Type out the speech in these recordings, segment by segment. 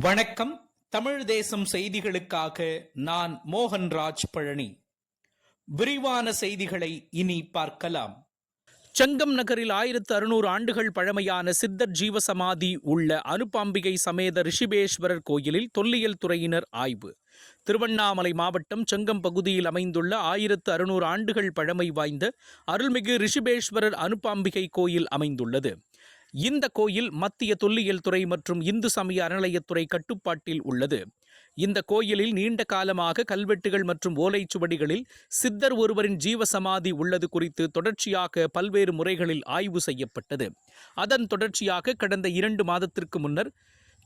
வணக்கம். தமிழ் தேசம் செய்திகளுக்காக நான் மோகன்ராஜ் பழனி. விரிவான செய்திகளை இனி பார்க்கலாம். செங்கம் நகரில் ஆயிரத்து அறுநூறு ஆண்டுகள் பழமையான சித்தர் ஜீவசமாதி உள்ள அனுப்பாம்பிகை சமேத ரிஷிபேஸ்வரர் கோயிலில் தொல்லியல் துறையினர் ஆய்வு. திருவண்ணாமலை மாவட்டம் செங்கம் பகுதியில் அமைந்துள்ள ஆயிரத்து அறுநூறு ஆண்டுகள் பழமை வாய்ந்த அருள்மிகு ரிஷிபேஸ்வரர் அனுப்பாம்பிகை கோயில் அமைந்துள்ளது. இந்த கோயில் மத்திய தொல்லியல் துறை மற்றும் இந்து சமய அறநிலையத்துறை கட்டுப்பாட்டில் உள்ளது. இந்த கோயிலில் நீண்ட காலமாக கல்வெட்டுகள் மற்றும் ஓலைச்சுவடிகளில் சித்தர் ஒருவரின் ஜீவசமாதி உள்ளது குறித்து தொடர்ச்சியாக பல்வேறு முறைகளில் ஆய்வு செய்யப்பட்டது. அதன் தொடர்ச்சியாக கடந்த இரண்டு மாதத்திற்கு முன்னர்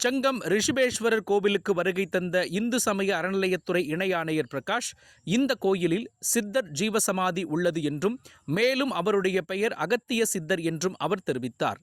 செங்கம் ரிஷிபேஸ்வரர் கோவிலுக்கு வருகை தந்த இந்து சமய அறநிலையத்துறை இணை ஆணையர் பிரகாஷ் இந்த கோயிலில் சித்தர் ஜீவசமாதி உள்ளது என்றும் மேலும் அவருடைய பெயர் அகத்திய சித்தர் என்றும் அவர் தெரிவித்தார்.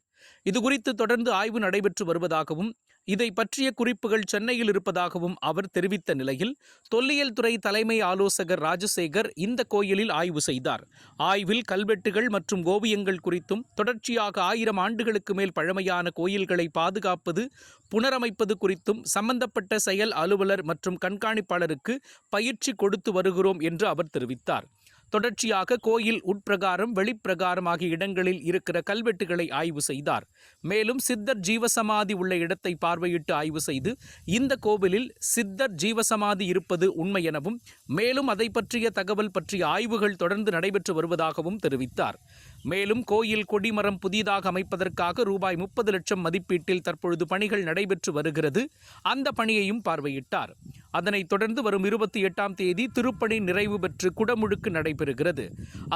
இதுகுறித்து தொடர்ந்து ஆய்வு நடைபெற்று வருவதாகவும் இதை பற்றிய குறிப்புகள் சென்னையில் இருப்பதாகவும் அவர் தெரிவித்த நிலையில் தொல்லியல் துறை தலைமை ஆலோசகர் ராஜசேகர் இந்த கோயிலில் ஆய்வு செய்தார். ஆய்வில் கல்வெட்டுகள் மற்றும் ஓவியங்கள் குறித்தும் தொடர்ச்சியாக ஆயிரம் ஆண்டுகளுக்கு மேல் பழமையான கோயில்களை பாதுகாப்பது புனரமைப்பது குறித்தும் சம்பந்தப்பட்ட செயல் அலுவலர் மற்றும் கண்காணிப்பாளருக்கு பயிற்சி கொடுத்து வருகிறோம் என்று அவர் தெரிவித்தார். தொடர்ச்சியாக கோயில் உட்பிரகாரம் வெளிப்பிரகாரம் ஆகிய இடங்களில் இருக்கிற கல்வெட்டுகளை ஆய்வு செய்தார். மேலும் சித்தர் ஜீவசமாதி உள்ள இடத்தை பார்வையிட்டு ஆய்வு செய்து இந்த கோவிலில் சித்தர் ஜீவசமாதி இருப்பது உண்மை எனவும் மேலும் அதை பற்றிய தகவல் பற்றிய ஆய்வுகள் தொடர்ந்து நடைபெற்று வருவதாகவும் தெரிவித்தார். மேலும் கோயில் கொடிமரம் புதிதாக அமைப்பதற்காக ரூபாய் முப்பது லட்சம் மதிப்பீட்டில் தற்பொழுது பணிகள் நடைபெற்று வருகிறது. அந்த பணியையும் பார்வையிட்டார். அதனைத் தொடர்ந்து வரும் இருபத்தி எட்டாம் தேதி திருப்பணி நிறைவு பெற்று குடமுழுக்கு நடைபெறுகிறது.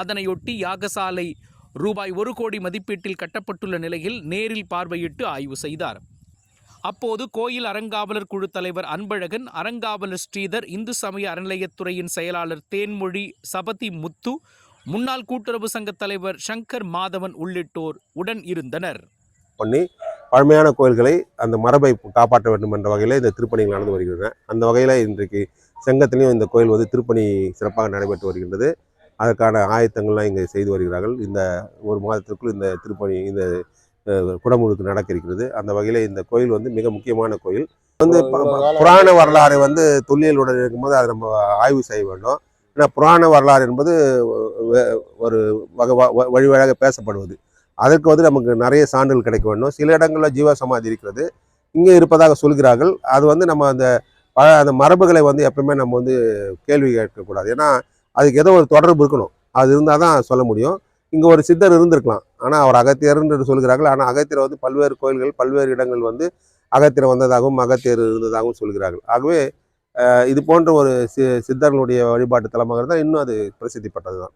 அதனையொட்டி யாகசாலை ரூபாய் ஒரு கோடி மதிப்பீட்டில் கட்டப்பட்டுள்ள நிலையில் நேரில் பார்வையிட்டு ஆய்வு செய்தார். அப்போது கோயில் அறங்காவலர் குழு தலைவர் அன்பழகன் அறங்காவலர் ஸ்ரீதர் இந்து சமய அறநிலையத்துறையின் செயலாளர் தேன்மொழி சபதி முத்து முன்னாள் கூட்டுறவு சங்க தலைவர் சங்கர் மாதவன் உள்ளிட்டோர் உடன் இருந்தனர். பண்ணி பழமையான கோயில்களை அந்த மரபை காப்பாற்ற வேண்டும் என்ற வகையில் இந்த திருப்பணிகள் நடந்து வருகின்றன. அந்த வகையில் இன்றைக்கு செங்கத்திலையும் இந்த கோயில் வந்து திருப்பணி சிறப்பாக நடைபெற்று வருகின்றது. அதற்கான ஆயத்தங்கள்லாம் இங்கே செய்து வருகிறார்கள். இந்த ஒரு மாதத்திற்குள் இந்த திருப்பணி இந்த குடமுழுக்கு நடக்க இருக்கிறது அந்த வகையில் இந்த கோயில் வந்து மிக முக்கியமான கோயில். வந்து புராண வரலாறு வந்து தொல்லியலுடன் இருக்கும்போது அதை நம்ம ஆய்வு செய்ய வேண்டும். ஏன்னா புராண வரலாறு என்பது ஒரு வகை வ- வழி வழியாக பேசப்படுவது. அதற்கு வந்து நமக்கு நிறைய சான்றுகள் கிடைக்க வேண்டும். சில இடங்களில் ஜீவ சமாதி இருக்கிறது. இங்கே இருப்பதாக சொல்கிறார்கள். அது வந்து நம்ம அந்த ப அந்த மரபுகளை வந்து எப்பவுமே நம்ம வந்து கேள்வி கேட்கக்கூடாது. ஏன்னா அதுக்கு ஏதோ ஒரு தொடர்பு இருக்கணும். அது இருந்தால் தான் சொல்ல முடியும். இங்கே ஒரு சித்தர் இருந்திருக்கலாம். ஆனால் அவர் அகத்தியர்ன்று சொல்கிறார்கள். ஆனால் அகத்தியர் வந்து பல்வேறு கோயில்கள் பல்வேறு இடங்கள் வந்து அகத்தியர் வந்ததாகவும் அகத்தியர் இருந்ததாகவும் சொல்கிறார்கள். ஆகவே இது போன்ற ஒரு சி சித்தர்களுடைய வழிபாட்டு தலமாக இருந்தால் இன்னும் அது பிரசித்தி பெற்றது தான்.